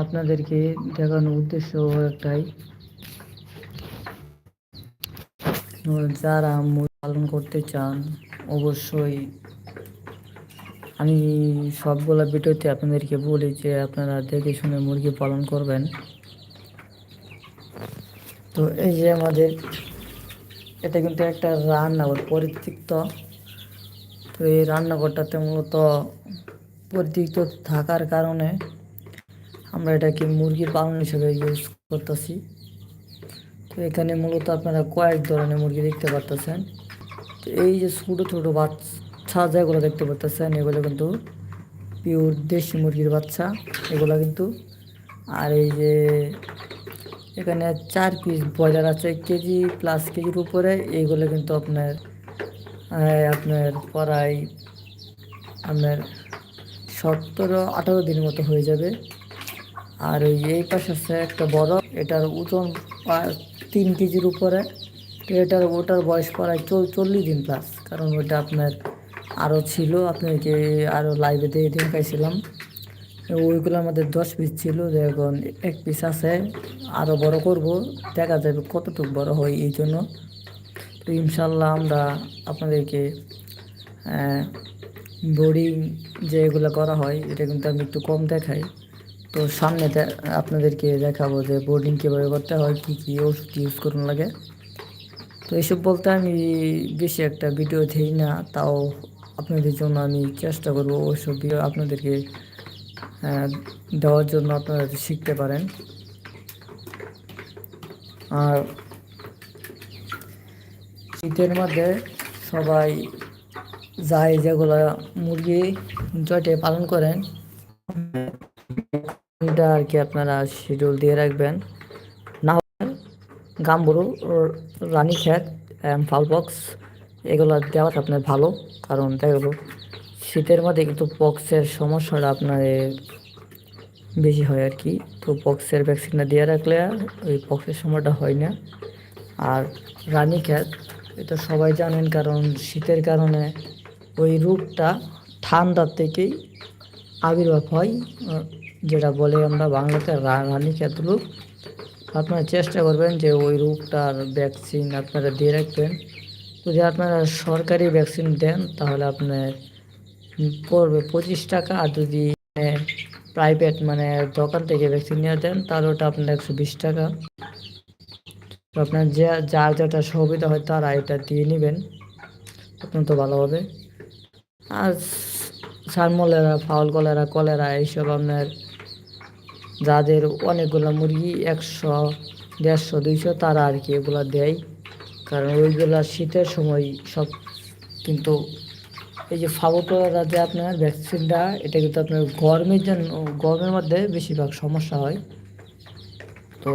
আপনাদেরকে দেখানোর উদ্দেশ্য একটাই। যারা মুরগি পালন করতে চান, অবশ্যই আমি সবগুলা ভিডিওতে আপনাদেরকে বলি যে, আপনারা দেখে শুনে মুরগি পালন করবেন। তো এই যে আমাদের, এটা কিন্তু একটা রান্নাঘর পরিতৃপ্ত তো এই রান্নাঘরটাতে মূলত পরিতৃপ্ত থাকার কারণে আমরা এটাকে মুরগি পালন হিসেবে ইউজ করতেছি। তো এখানে মূলত আপনারা কয়েক ধরনের মুরগি দেখতে পারতেছেন। তো এই যে ছোটো ছোটো বাচ্চা যেগুলো দেখতে পারতেছেন, এগুলো কিন্তু পিওর দেশি মুরগির বাচ্চা, এগুলো কিন্তু আর এই যে এখানে চার পিস ব্রয়লার আছে, কেজি প্লাস কেজির উপরে এইগুলো কিন্তু আপনার আপনার প্রায় আপনার সতেরো আঠারো দিন মতো হয়ে যাবে। আর ওই এই পাশে আছে একটা বড়, এটার ওজন তিন কেজির উপরে। তো এটার, ওটার বয়স প্রায় চল, চল্লিশ দিন প্লাস কারণ ওটা আপনার আরও ছিল আপনাকে আরও লাইভে দিয়ে দেখাইছিলাম ওইগুলো আমাদের দশ পিস ছিল এখন এক পিস আছে, আরও বড় করব, দেখা যাবে কতটুকু বড় হয় এই জন্য। তো ইনশাল্লাহ আমরা আপনাদেরকে বোর্ডিং যে এগুলো করা হয়, এটা কিন্তু আমি একটু কম দেখাই। তো সামনে আপনাদেরকে দেখাবো যে বোর্ডিং কীভাবে করতে হয়, কী কী ওষুধ ইউজ করুন লাগে। তো এইসব বলতে আমি বেশি একটা ভিডিও দিই না, তাও আপনাদের জন্য আমি চেষ্টা করব ওইসব ভিডিও আপনাদেরকে দেওয়ার জন্য আপনারা শিখতে পারেন। আর শীতের মধ্যে সবাই যায় যেগুলো মুরগি জটে পালন করেন। এটা আর কি আপনারা শিডিউল দিয়ে রাখবেন। না গাম্বুরু রানী খ্যাত ফালবক্স, এগুলো দেওয়াটা আপনার ভালো। কারণ দেখা শীতের মধ্যে কিন্তু পক্সের সমস্যাটা আপনার বেশি হয় আর কি। তো পক্সের ভ্যাকসিনটা দিয়ে রাখলে ওই পক্সের সময়টা হয় না। আর রানী খ্যাত এটা সবাই জানেন, কারণ শীতের কারণে ওই রোগটা ঠান্ডার থেকেই আবির্ভাব হয়। যেটা বলে আমরা বাংলাতে রা- রানীক্ষেত রোগ আপনারা চেষ্টা করবেন যে ওই রোগটার ভ্যাকসিন আপনারা দিয়ে রাখবেন। যদি আপনারা সরকারি ভ্যাকসিন দেন, তাহলে আপনার পড়বে পঁচিশ টাকা। আর যদি প্রাইভেট মানে দোকান থেকে ভ্যাকসিন নিয়ে দেন, তাহলে ওটা আপনার একশো বিশ টাকা। তো আপনার যে, যার যেটা সুবিধা হয়, তারা এটা দিয়ে নেবেন। আপনার তো ভালো হবে। আর সারমলেরা ফাউল কলেরা কলেরা, এইসব আপনার যাদের অনেকগুলো মুরগি, একশো, দেড়শো, দুইশো, তারা আর কি এগুলো দেয়। কারণ ওইগুলো শীতের সময় সব কিন্তু এই যে ফাবুটোরা যে আপনার ভ্যাকসিনটা, এটা কিন্তু আপনার গরমের জন্য, গরমের মধ্যে বেশিরভাগ সমস্যা হয়। তো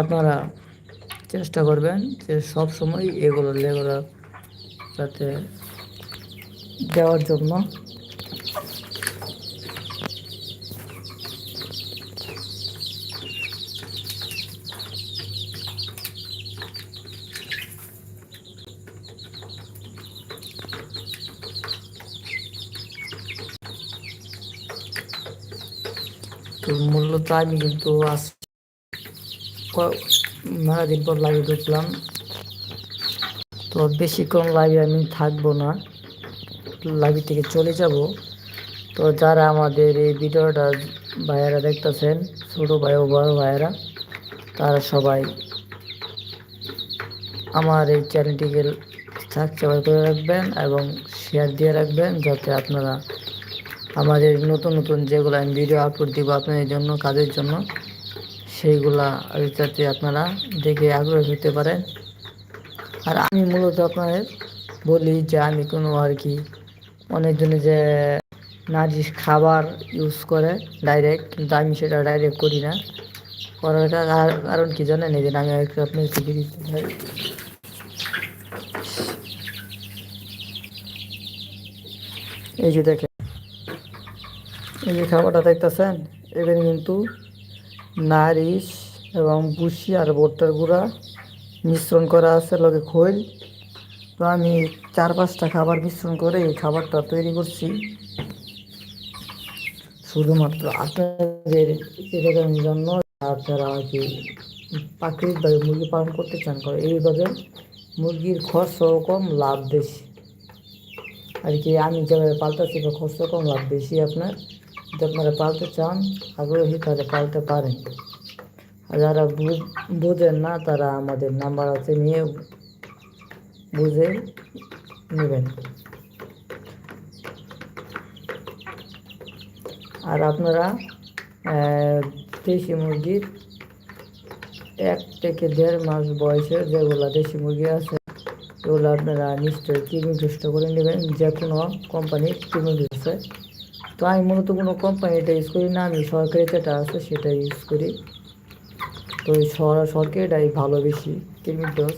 আপনারা চেষ্টা করবেন যে সব সময় এগুলো লেগুলো যাতে দেওয়ার জন্য তো মূলত আমি কিন্তু আজ ক- মেলা দিন পর লাইভে ঢুকলাম। তো বেশিক্ষণ লাইভে আমি থাকব না। লাইভ থেকে চলে যাব। তো যারা আমাদের এই ভিডিওটা ভাইয়েরা দেখতেছেন, ছোটো ভাই ও বড় ভাইয়েরা, তারা সবাই আমার এই চ্যানেলটিকে সাবস্ক্রাইব করে রাখবেন এবং শেয়ার দিয়ে রাখবেন যাতে আপনারা আমাদের নতুন নতুন যেগুলো আমি ভিডিও আপলোড দিব আপনাদের জন্য, কাজের জন্য, সেইগুলা যাতে আপনারা দেখে আগ্রহী হতে পারেন। আর আমি মূলত আপনাদের বলি যে আমি কোনো আর কি অনেকজনে যে নারিশ খাবার ইউজ করে ডাইরেক্ট কিন্তু আমি সেটা ডাইরেক্ট করি না। করার কারণ কি জানেন? এই আমি একটু আপনার থেকে দিতে চাই এই যে দেখেন। এই যে খাবারটা দেখতেছেন এখানে কিন্তু নারিশ এবং বুসি আর ভুট্টার গুঁড়া মিশ্রণ করা আছে, লগে খৈল। তো আমি চার পাঁচটা খাবার মিশ্রণ করে এই খাবারটা তৈরি করছি। শুধুমাত্র আপনাদের এটার জন্য আপনারা কি প্রাকৃতিকভাবে মুরগি পালন করতে চান কারণ এইভাবে মুরগির খরচও কম, লাভ বেশি। আর কি আমি যেভাবে পাল্টাচ্ছি খরচ কম, লাভ বেশি আপনার। যদি আপনারা পালতে চান আগ্রহী তাহলে পালতে পারেন আর যারা বোঝেন না তারা আমাদের নাম্বার আছে নিয়ে বুঝে নেবেন আর আপনারা দেশি মুরগির এক থেকে দেড় মাস বয়সে যেগুলো দেশি মুরগি আছে এগুলো আপনারা নিশ্চয়ই কৃমি দুষ্ট করে নেবেন যে কোনো কোম্পানির কৃমি দিচ্ছে তো আমি মূলত কোনো কোম্পানিটা ইউজ করি না, আমি সরকারি যেটা আছে সেটা ইউজ করি। তো সরকারিটাই ভালো বেশি কেমিক ডোজ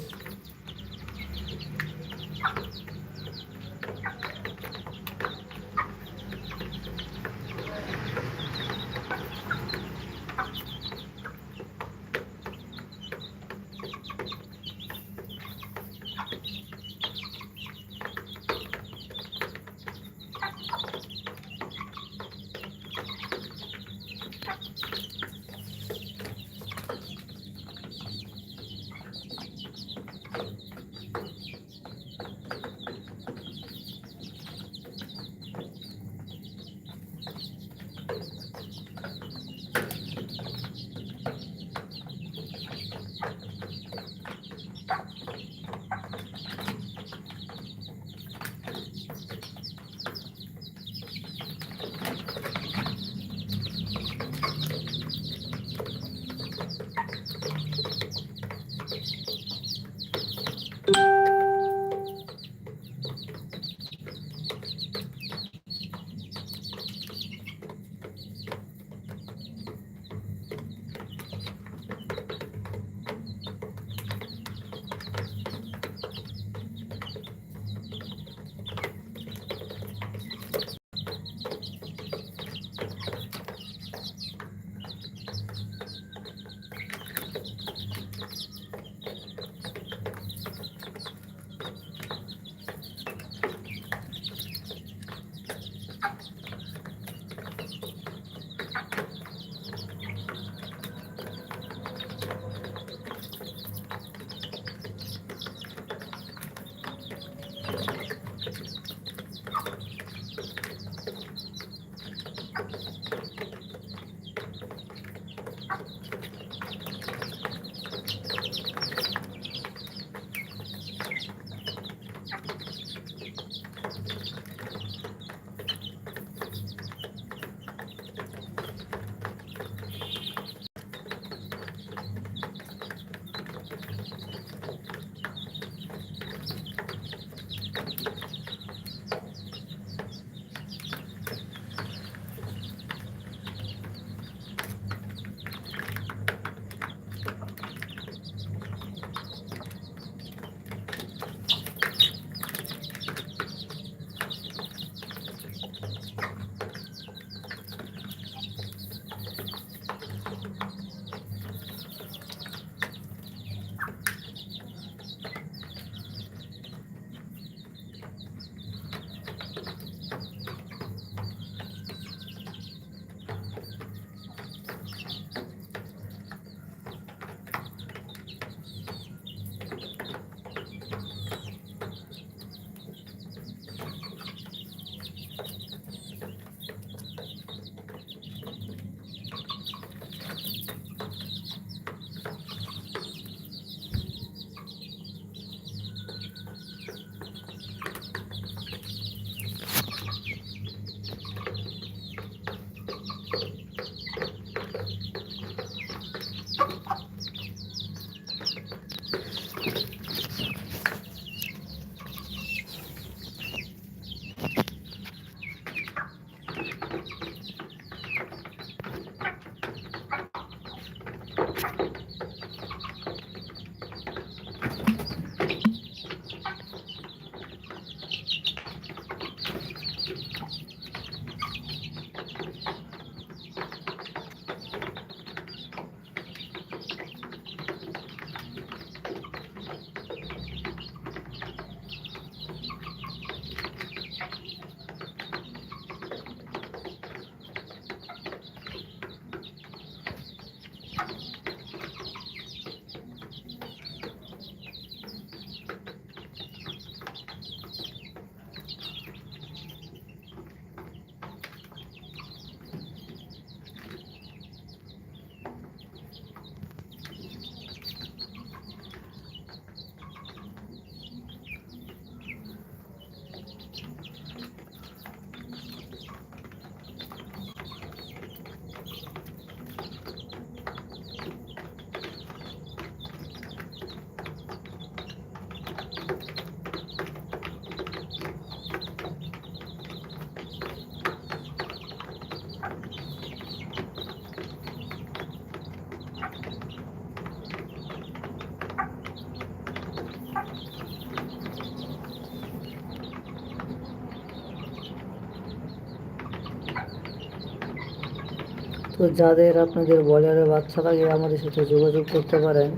যাদের আপনাদের বয়লারের বাচ্চা লাগে আমাদের সাথে যোগাযোগ করতে পারেন।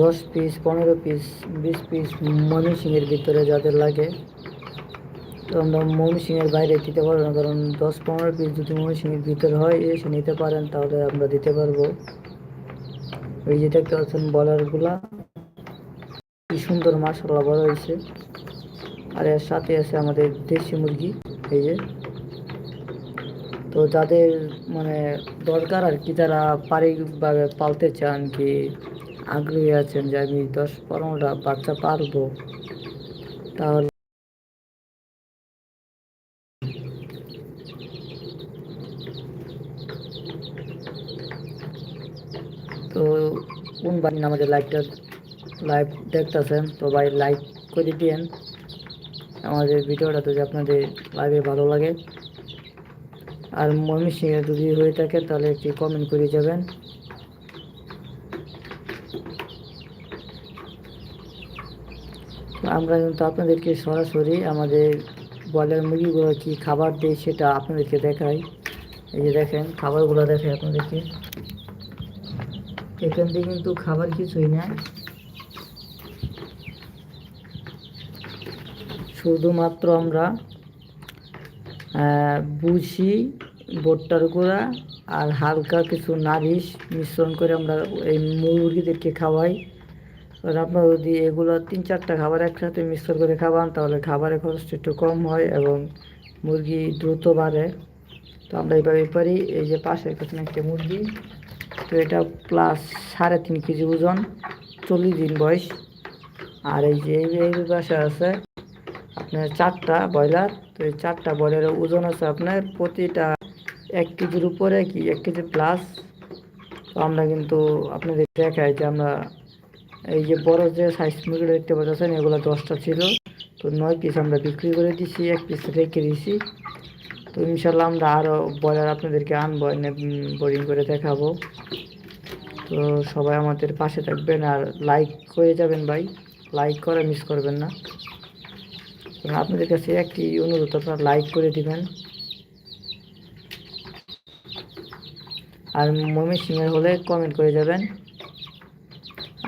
দশ পিস পনেরো পিস বিশ পিস ময়মনসিংহের ভিতরে যাদের লাগে। তো আমরা ময়মনসিংহের বাইরে দিতে পারব না, কারণ দশ, পনেরো পিস যদি ময়মনসিংহের ভিতরে হয়, এসে নিতে পারেন, তাহলে আমরা দিতে পারব। ওই যে দেখতে পাচ্ছেন বলারগুলা কি সুন্দর মার্শাল্লাহ বড় হয়েছে। আর এর সাথে আছে আমাদের দেশি মুরগি, এই যে। তো যাদের মানে দরকার আর কি, যারা পারিবারিকভাবে পালতে চান কি, আগ্রহী আছেন যে আমি দশ পনেরোটা বাচ্চা পারব তাহলে তো কোন বাড়ি আমাদের লাইভটা, লাইভ দেখতেছেন, তো ভাই লাইক করে দিয়েন। আমাদের ভিডিওটা যদি আপনাদের লাইভে ভালো লাগে। আর ময়মনসিংহে যদি হয়ে থাকে, তাহলে একটি কমেন্ট করে যাবেন। আমরা কিন্তু আপনাদেরকে সরাসরি আমাদের ব্রয়লার মুরগিগুলো কি খাবার দেয় সেটা আপনাদেরকে দেখাই। এই যে দেখেন, খাবারগুলো দেখাই আপনাদেরকে। এখান থেকে কিন্তু খাবার কিছুই না। শুধুমাত্র আমরা বুঝি, ভুট্টার গুঁড়া আর হালকা কিছু নারিশ মিশ্রণ করে আমরা এই মুরগিদেরকে খাওয়াই। আর আপনারা যদি এগুলো তিন চারটা খাবার একসাথে মিশ্রণ করে খাওয়ান, তাহলে খাবারের খরচটা একটু কম হয় এবং মুরগি দ্রুত বাড়ে। তো আমরা এইভাবে পারি। এই যে পাশের পেছনে একটা মুরগি, তো এটা প্লাস সাড়ে তিন কেজি ওজন, চল্লিশ দিন বয়স। আর এই যে এই পাশে আছে, আপনার চারটা ব্রয়লার চারটা ব্রয়লারের ওজন আছে আপনার প্রতিটা এক কেজির উপরে কি, এক কেজি প্লাস তো আমরা কিন্তু আপনাদের দেখাই যে আমরা এই যে বড় যে সাইজ মুরগিটা দেখতে পাচ্ছেন, এগুলো দশটা ছিল। তো নয় পিস আমরা বিক্রি করে দিছি, এক পিস রেখে দিছি। তো ইনশাল্লাহ আমরা আরও ব্রয়লার আপনাদেরকে আনব, এনে বোরিং করে দেখাবো। তো সবাই আমাদের পাশে থাকবেন আর লাইক করে যাবেন ভাই। লাইক করে মিস করবেন না। এবং আপনাদের কাছে একটি অনুরোধ, আপনারা লাইক করে দিবেন। আর মমি সিংয়ের হলে কমেন্ট করে যাবেন।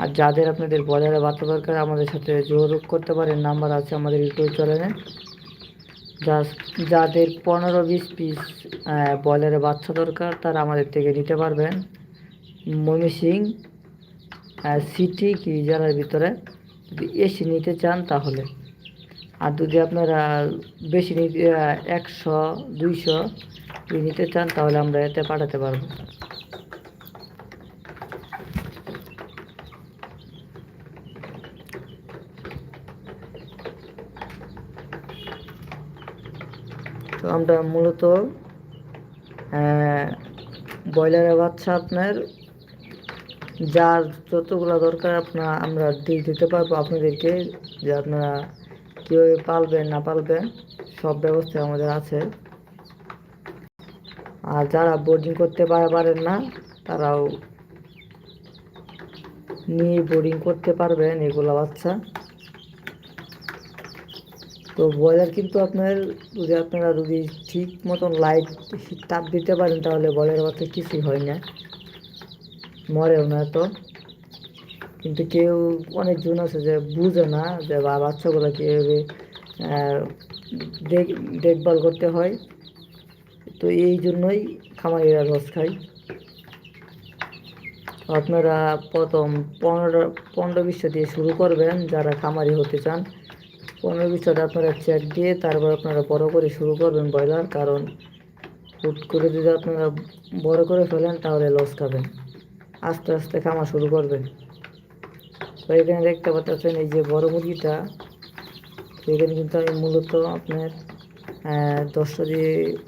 আর যাদের আপনাদের বয়লারের বাচ্চা দরকার, আমাদের সাথে যোগাযোগ করতে পারেন। নাম্বার আছে আমাদের ইউটিউব চ্যানেলে। যাদের পনেরো বিশ পিস বয়লারের বাচ্চা দরকার, তারা আমাদের থেকে নিতে পারবেন। মমি সিং সিটি কি, জেলার ভিতরে? যদি এসি নিতে চান তাহলে। আর যদি আপনারা বেশি নিতে একশো, দুইশো নিতে চান, তাহলে আমরা এতে পাঠাতে পারব। তো আমরা মূলত ব্রয়লারের বাচ্চা আপনার, যার যতগুলো দরকার, আপনার, আমরা দিয়ে দিতে পারব আপনাদেরকে, যে আপনারা কীভাবে পালবেন না পালবেন সব ব্যবস্থা আমাদের আছে। আর যারা বোর্ডিং করতে পারে- পারেন না, তারাও নিয়ে বোর্ডিং করতে পারবেন এগুলো বাচ্চা। তো ব্রয়লার কিন্তু আপনার, যদি আপনারা যদি ঠিক মতন লাইট তাপ দিতে পারেন, তাহলে ব্রয়লার বাচ্চা কিছুই হয় না। মরেও না তো কিন্তু কেউ অনেকজন আছে যে বুঝে না যে বাচ্চাগুলো কীভাবে দেখ- দেখভাল করতে হয়। তো এই জন্যই খামারিরা রস খায় আপনারা প্রথম পনেরো পনেরো বিশটা দিয়ে শুরু করবেন, যারা খামারি হতে চান। পনেরো বিশটাতে আপনারা চেক দিয়ে তারপর আপনারা বড় করে শুরু করবেন ব্রয়লার, কারণ হুট করে যদি আপনারা বড় করে ফেলেন তাহলে লস খাবেন। আস্তে আস্তে খামা শুরু করবেন। তো এখানে দেখতে পাচ্ছেন এই যে বড় মুরগিটা এখানে কিন্তু আমি মূলত আপনার দশটা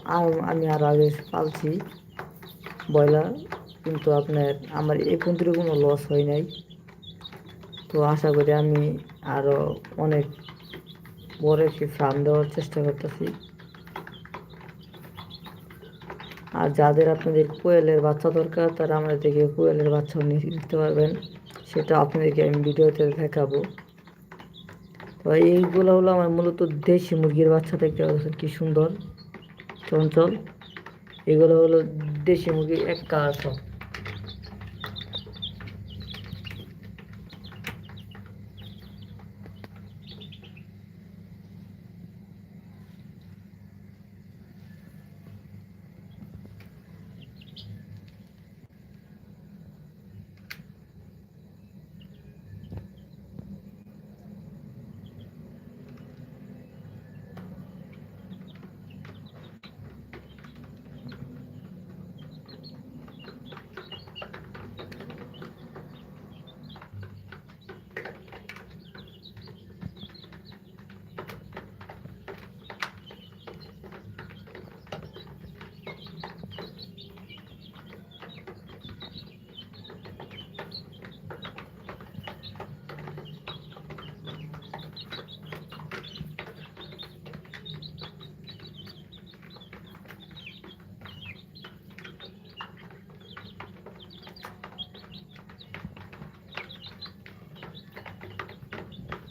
আম- আমি আর আগে পালছি, ব্রয়লার, কিন্তু আপনার আমার এই পর্যন্ত কোনো লস হয় নাই। তো আশা করি আমি আরও অনেক বড় একটি ফার্ম দেওয়ার চেষ্টা করতেছি। আর যাদের আপনাদের কোয়েলের বাচ্চা দরকার, তারা আমাদের থেকে কোয়েলের বাচ্চাও নিয়ে নিতে পারবেন। সেটা আপনাদেরকে আমি ভিডিওতে দেখাবো। তো এইগুলো হলো আমার মূলত দেশি মুরগির বাচ্চা দেখতে পাচ্ছেন, কি সুন্দর, চঞ্চল। এগুলো হলো দেশি মুরগি, এক কাজ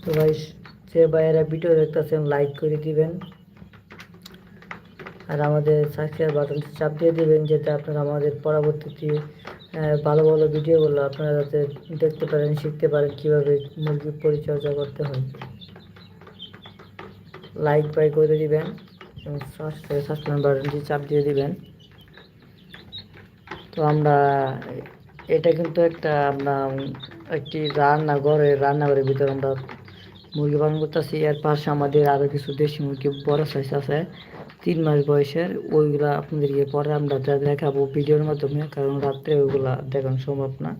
তো ভাই, যে ভাইয়েরা ভিডিও দেখতেছেন লাইক করে দিবেন। আর আমাদের সাবস্ক্রাইব বাটন চাপ দিয়ে দিবেন, যাতে আপনারা আমাদের পরবর্তীতে ভালো ভালো ভিডিওগুলো আপনারা যাতে দেখতে পারেন, শিখতে পারেন, কীভাবে মুরগি পরিচর্যা করতে হয়। লাইক বাই করে দিবেন এবং সাবস্ক্রাইব বাটনটি চাপ দিয়ে দিবেন। তো আমরা, এটা কিন্তু একটা, আমরা, একটি রান্নাঘরে রান্নাঘরের ভিতরে আমরা মুরগি পালন করতেছি এর পাশে আমাদের আরও কিছু দেশি মুরগি বড় সাইজ আছে। তিন মাস বয়সের, ওইগুলা আপনাদেরকে পরে আমরা দেখাবো ভিডিওর মাধ্যমে, কারণ রাত্রে ওইগুলা দেখানো সম্ভব না।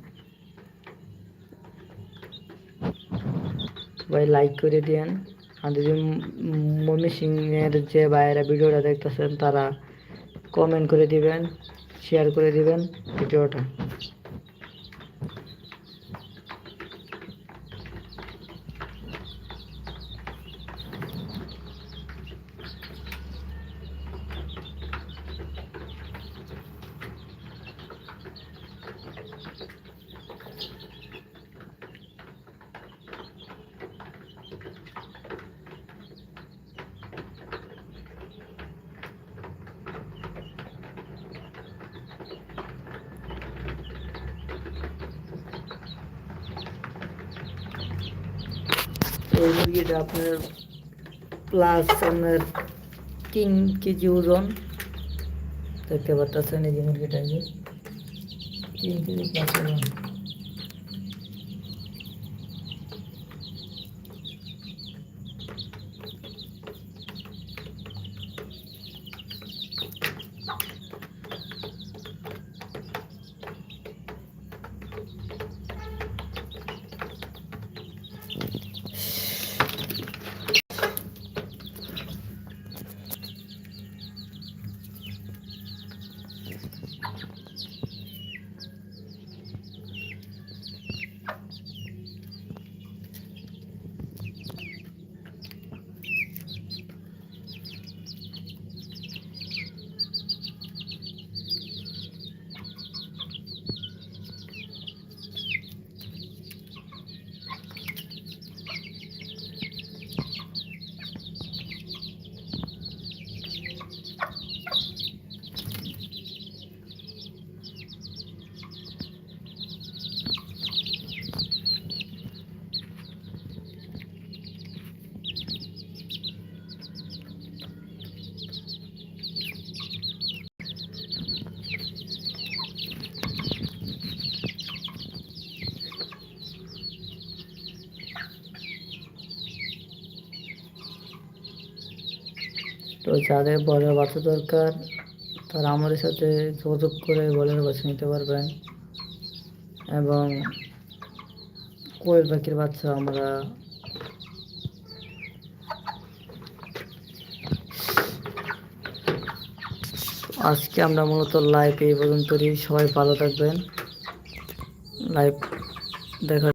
ভাই লাইক করে দিয়েন। আর যদি মমি সিংয়ের যে ভাইয়েরা ভিডিওটা দেখতেছেন, তারা কমেন্ট করে দিবেন শেয়ার করে দিবেন ভিডিওটা। ওই মুরগিটা আপনার প্লাস আপনার তিন কেজি ওজন দেখতে পাচ্ছেন এই যে মুরগিটা এই যে তিন কেজি প্লাস ওজন তো যাদের বলের বাচ্চা দরকার, তারা আমাদের সাথে যোগাযোগ করে বলের বাচ্চা নিতে পারবেন। এবং কোয়েল পাখির বাচ্চা আমরা আজকে আমরা মূলত লাইভ এই পর্যন্তই। সবাই ভালো থাকবেন। লাইভ দেখার